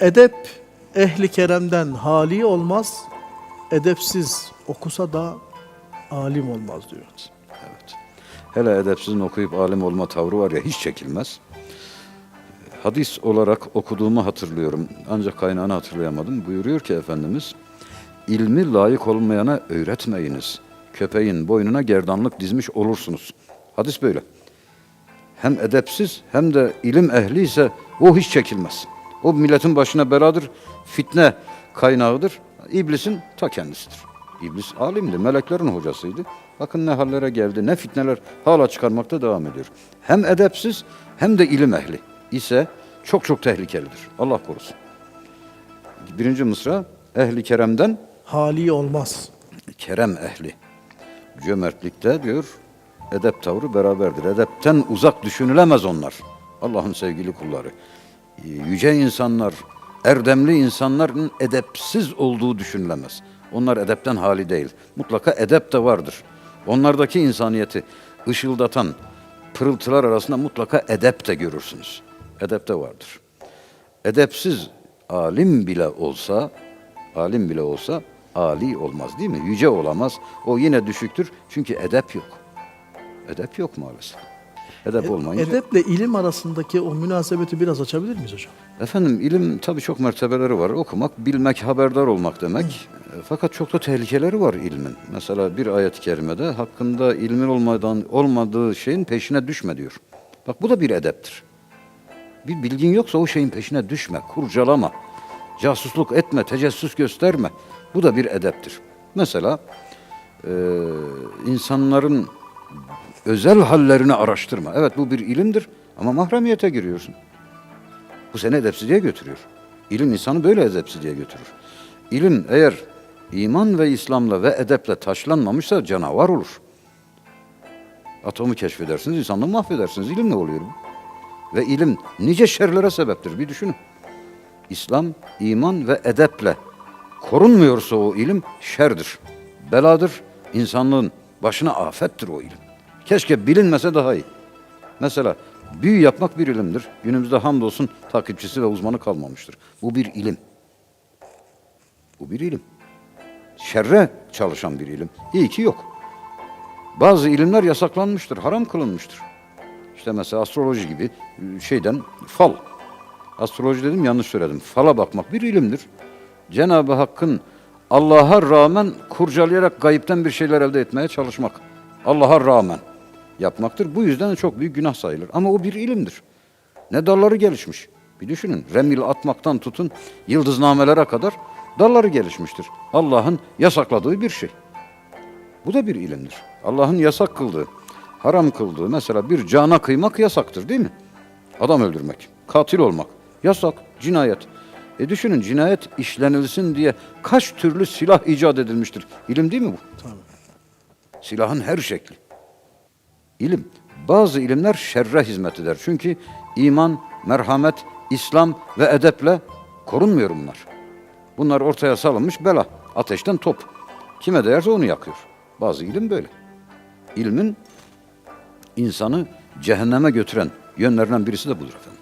Edep ehli keremden hali olmaz, edepsiz okusa da alim olmaz diyor. Evet. Hele edepsizin okuyup alim olma tavrı var ya hiç çekilmez. Hadis olarak okuduğumu hatırlıyorum. Ancak kaynağını hatırlayamadım. Buyuruyor ki Efendimiz, ilmi layık olmayana öğretmeyiniz. Köpeğin boynuna gerdanlık dizmiş olursunuz. Hadis böyle. Hem edepsiz hem de ilim ehli ise o hiç çekilmez. O milletin başına beladır, fitne kaynağıdır. İblisin ta kendisidir. İblis alimdi, meleklerin hocasıydı. Bakın ne hallere geldi, ne fitneler hala çıkarmakta devam ediyor. Hem edepsiz hem de ilim ehli ise çok çok tehlikelidir. Allah korusun. Birinci mısra, ehli keremden Hali olmaz. kerem ehli. Cömertlikte diyor, edep tavrı beraberdir. Edepten uzak düşünülemez onlar. Allah'ın sevgili kulları. Ee, Yüce insanlar, erdemli insanların edepsiz olduğu düşünülemez. Onlar edepten hali değil. Mutlaka edep de vardır. Onlardaki insaniyeti ışıldatan pırıltılar arasında mutlaka edep de görürsünüz. Edep de vardır. Edepsiz alim bile olsa, alim bile olsa ali olmaz değil mi? Yüce olamaz. O yine düşüktür. Çünkü edep yok. Edep yok maalesef. Edep olmayınca. Edeple ilim arasındaki o münasebeti biraz açabilir miyiz hocam? Efendim ilim tabii çok mertebeleri var. Okumak, bilmek, haberdar olmak demek. E, Fakat çok da tehlikeleri var ilmin. Mesela bir ayet-i kerimede hakkında ilmin olmadan olmadığı şeyin peşine düşme diyor. Bak bu da bir edeptir. Bir bilgin yoksa o şeyin peşine düşme, kurcalama. Casusluk etme, tecessüs gösterme. Bu da bir edeptir. Mesela e, insanların özel hallerini araştırma. Evet bu bir ilimdir ama mahremiyete giriyorsun. Bu seni edepsizliğe götürüyor. İlim insanı böyle edepsizliğe götürür. İlim eğer iman ve İslam'la ve edeple taşlanmamışsa canavar olur. Atomu keşfedersiniz, insanlığı mahvedersiniz. İlim ne oluyor bu? Ve ilim nice şerlere sebeptir. Bir düşünün. İslam, iman ve edeple korunmuyorsa o ilim şerdir, beladır. İnsanlığın başına afettir o ilim. Keşke bilinmese daha iyi. Mesela büyü yapmak bir ilimdir. Günümüzde hamdolsun takipçisi ve uzmanı kalmamıştır. Bu bir ilim. Bu bir ilim. Şerre çalışan bir ilim. İyi ki yok. Bazı ilimler yasaklanmıştır, haram kılınmıştır. İşte mesela astroloji gibi e, şeyden fal. Astroloji dedim yanlış söyledim. Fala bakmak bir ilimdir. Cenab-ı Hakk'ın Allah'a rağmen kurcalayarak gayipten bir şeyler elde etmeye çalışmak. Allah'a rağmen yapmaktır. Bu yüzden de çok büyük günah sayılır. Ama o bir ilimdir. Ne dalları gelişmiş. Bir düşünün. Remil atmaktan tutun yıldıznamelere kadar dalları gelişmiştir. Allah'ın yasakladığı bir şey. Bu da bir ilimdir. Allah'ın yasak kıldığı, haram kıldığı mesela bir cana kıymak yasaktır değil mi? Adam öldürmek, katil olmak yasak, cinayet. E düşünün cinayet işlenilsin diye kaç türlü silah icat edilmiştir. İlim değil mi bu? Tabii. Silahın her şekli. İlim. Bazı ilimler şerre hizmet eder. Çünkü iman, merhamet, İslam ve edeple korunmuyor bunlar. Bunlar ortaya salınmış bela. Ateşten top. Kime değerse onu yakıyor. Bazı ilim böyle. İlmin insanı cehenneme götüren yönlerinden birisi de budur efendim.